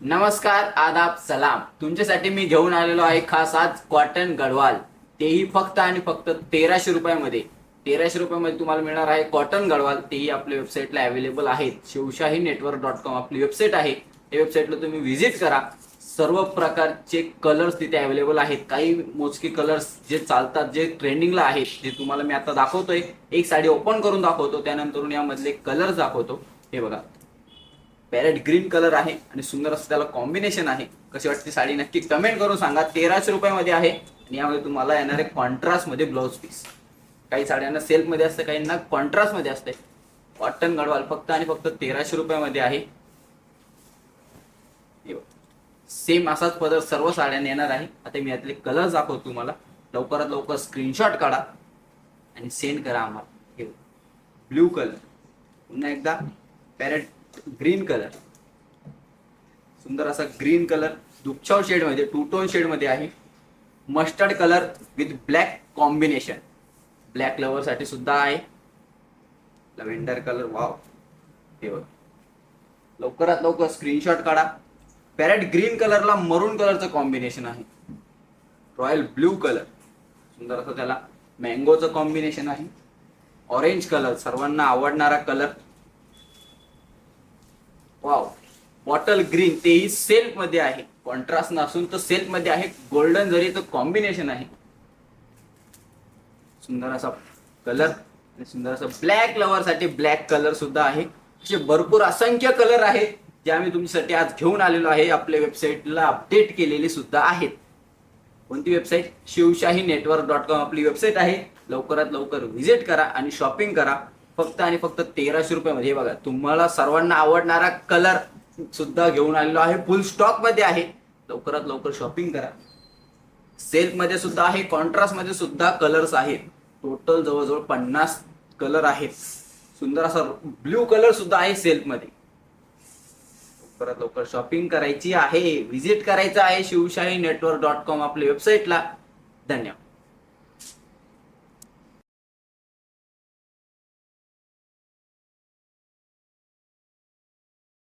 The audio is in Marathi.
नमस्कार आदाब सलाम. तुमच्यासाठी मी घेऊन आलेलो आहे खास आज कॉटन गडवाल. तेही फक्त आणि फक्त तेराशे रुपयामध्ये. तेराशे रुपयामध्ये तुम्हाला मिळणार आहे कॉटन गडवाल. तेही आपल्या वेबसाईटला अवेलेबल आहेत. शिवशाही नेटवर्क डॉट कॉम आपली वेबसाईट आहे. त्या वेबसाईटला तुम्ही व्हिजिट करा. सर्व प्रकारचे कलर्स तिथे अवेलेबल आहेत. काही मोजके कलर्स जे चालतात जे ट्रेंडिंगला आहेत जे तुम्हाला मी आता दाखवतोय. एक साडी ओपन करून दाखवतो. त्यानंतर यामधले कलर्स दाखवतो. हे बघा. पॅरेट ग्रीन कलर आहे आणि सुंदर असं त्याला कॉम्बिनेशन आहे. कशी वाटते साडी नक्की कमेंट करून सांगा. तेराशे रुपयामध्ये आहे आणि यामध्ये तुम्हाला येणार आहे कॉन्ट्रास्टमध्ये पीस काही साड्यांना सेल्फमध्ये असते काहींना कॉन्ट्रास्टमध्ये असते कॉटन गडवाल फक्त आणि फक्त तेराशे रुपयामध्ये आहे. सेम असाच पदर सर्व साड्यांना येणार आहे. आता मी यातले कलर दाखवतो तुम्हाला. लवकरात लवकर स्क्रीनशॉट काढा आणि सेंड करा आम्हाला. ब्ल्यू कलर पुन्हा एकदा. Parrot green colour. सुंदर असा ग्रीन कलर. दुपछाव शेडमध्ये टू टोन शेडमध्ये आहे. Mustard colour with black combination black lover साठी सुद्धा आहे. लव्हेंडर कलर वाव हे बघ. लवकरात लवकर स्क्रीनशॉट काढा. पॅरेट ग्रीन कलरला मरून कलरचं कॉम्बिनेशन आहे. रॉयल ब्ल्यू कलर सुंदर असं त्याला मँगोचं कॉम्बिनेशन आहे. ऑरेंज कलर सर्वांना आवडणारा कलर वाव बॉटल ग्रीन तेही सेल्फमध्ये आहे. कॉन्ट्रास्ट नसून तर सेल्फमध्ये आहे. गोल्डन जरी तर कॉम्बिनेशन आहे. सुंदर असा कलर आणि सुंदर असं ब्लॅक लवर साठी ब्लॅक कलर सुद्धा आहे. असे भरपूर असंख्य कलर आहेत जे आम्ही तुमच्यासाठी आज घेऊन आलेलो आहे. आपल्या वेबसाईटला अपडेट केलेले सुद्धा आहेत. कोणती website Shivshahi network dot com आपली वेबसाईट आहे. लवकरात लवकर व्हिजिट करा आणि शॉपिंग करा. फक्त आणि फक्त तेराशे रुपयामध्ये हे बघा तुम्हाला सर्वांना आवडणारा कलर सुद्धा घेऊन आलेलो आहे. फुल स्टॉकमध्ये आहे. लवकरात लवकर शॉपिंग करा. सेल्फमध्ये सुद्धा आहे. कॉन्ट्रास्टमध्ये सुद्धा कलर्स आहेत. टोटल जवळजवळ पन्नास कलर आहेत. सुंदर असा ब्ल्यू कलर सुद्धा आहे सेल्फमध्ये. लवकरात लवकर शॉपिंग करायची आहे. व्हिजिट करायचं आहे शिवशाही नेटवर्क डॉट कॉम आपल्या वेबसाईटला धन्यवाद.